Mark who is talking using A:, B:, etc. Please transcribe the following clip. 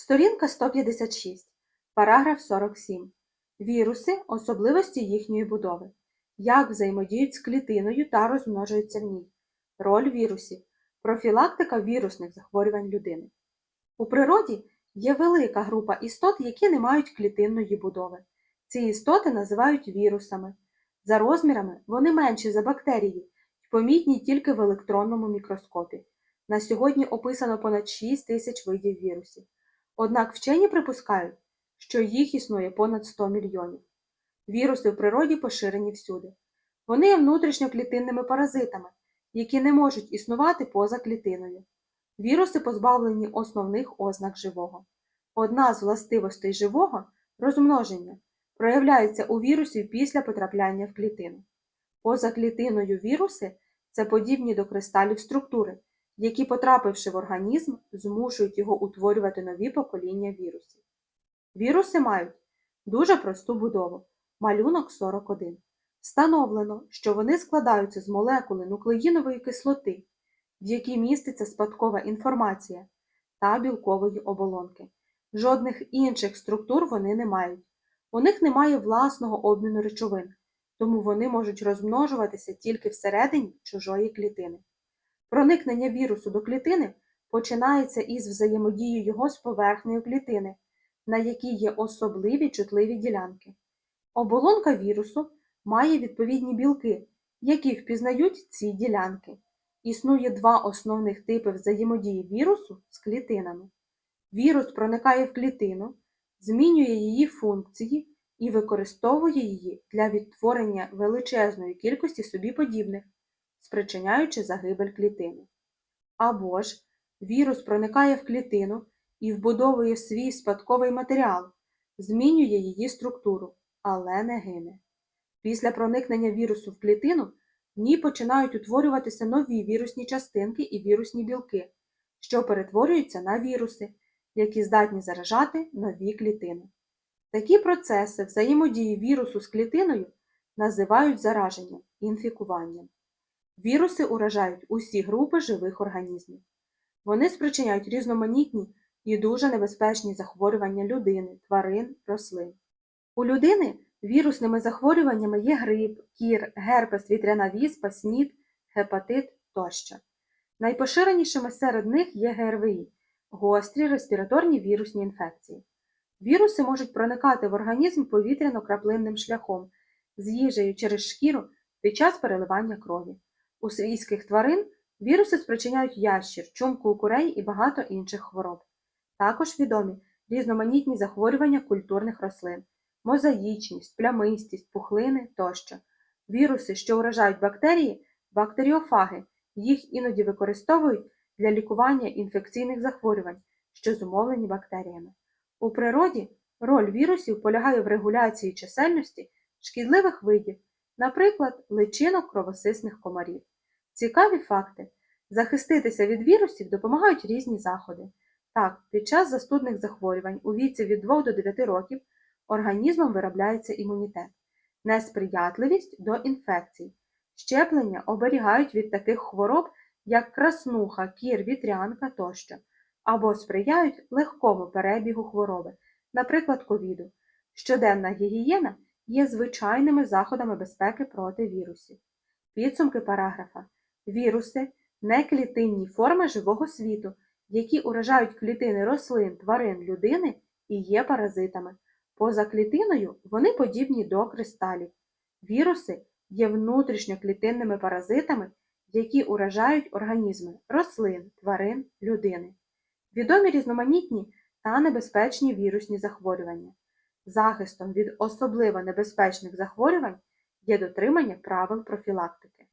A: Сторінка 156, параграф 47. Віруси – особливості їхньої будови. Як взаємодіють з клітиною та розмножуються в ній. Роль вірусів. Профілактика вірусних захворювань людини. У природі є велика група істот, які не мають клітинної будови. Ці істоти називають вірусами. За розмірами вони менші за бактерії і помітні тільки в електронному мікроскопі. На сьогодні описано понад 6 тисяч видів вірусів. Однак вчені припускають, що їх існує понад 100 мільйонів. Віруси в природі поширені всюди. Вони є внутрішньоклітинними паразитами, які не можуть існувати поза клітиною. Віруси позбавлені основних ознак живого. Одна з властивостей живого розмноження проявляється у вірусів після потрапляння в клітину. Поза клітиною віруси це подібні до кристалів структури, які, потрапивши в організм, змушують його утворювати нові покоління вірусів. Віруси мають дуже просту будову малюнок 41. Встановлено, що вони складаються з молекули нуклеїнової кислоти, в якій міститься спадкова інформація та білкової оболонки. Жодних інших структур вони не мають. У них немає власного обміну речовин, тому вони можуть розмножуватися тільки всередині чужої клітини. Проникнення вірусу до клітини починається із взаємодії його з поверхнею клітини, на якій є особливі чутливі ділянки. Оболонка вірусу має відповідні білки, які впізнають ці ділянки. Існує два основних типи взаємодії вірусу з клітинами. Вірус проникає в клітину, змінює її функції і використовує її для відтворення величезної кількості собі подібних, спричиняючи загибель клітини. Або ж вірус проникає в клітину і вбудовує свій спадковий матеріал, змінює її структуру, але не гине. Після проникнення вірусу в клітину в ній починають утворюватися нові вірусні частинки і вірусні білки, що перетворюються на віруси, які здатні заражати нові клітини. Такі процеси взаємодії вірусу з клітиною називають зараженням, інфікуванням. Віруси уражають усі групи живих організмів. Вони спричиняють різноманітні і дуже небезпечні захворювання людини, тварин, рослин. У людини вірусними захворюваннями є грип, кір, герпес, вітряна віспа, снід, гепатит тощо. Найпоширенішими серед них є ГРВІ гострі респіраторні вірусні інфекції. Віруси можуть проникати в організм повітряно-краплинним шляхом з їжею через шкіру під час переливання крові. У свійських тварин віруси спричиняють ящір, чумку у курей і багато інших хвороб. Також відомі різноманітні захворювання культурних рослин, мозаїчність, плямистість, пухлини тощо. Віруси, що уражають бактерії, бактеріофаги, їх іноді використовують для лікування інфекційних захворювань, що зумовлені бактеріями. У природі роль вірусів полягає в регуляції чисельності шкідливих видів, наприклад, личинок кровосисних комарів. Цікаві факти. Захиститися від вірусів допомагають різні заходи. Так, під час застудних захворювань у віці від 2 до 9 років організмом виробляється імунітет, несприятливість до інфекцій. Щеплення оберігають від таких хвороб, як краснуха, кір, вітрянка тощо, або сприяють легкому перебігу хвороби, наприклад, ковіду. Щоденна гігієна є звичайними заходами безпеки проти вірусів. Підсумки параграфа. Віруси неклітинні форми живого світу, які уражають клітини рослин, тварин, людини і є паразитами. Поза клітиною вони подібні до кристалів. Віруси є внутрішньоклітинними паразитами, які уражають організми рослин, тварин, людини. Відомі різноманітні та небезпечні вірусні захворювання. Захистом від особливо небезпечних захворювань є дотримання правил профілактики.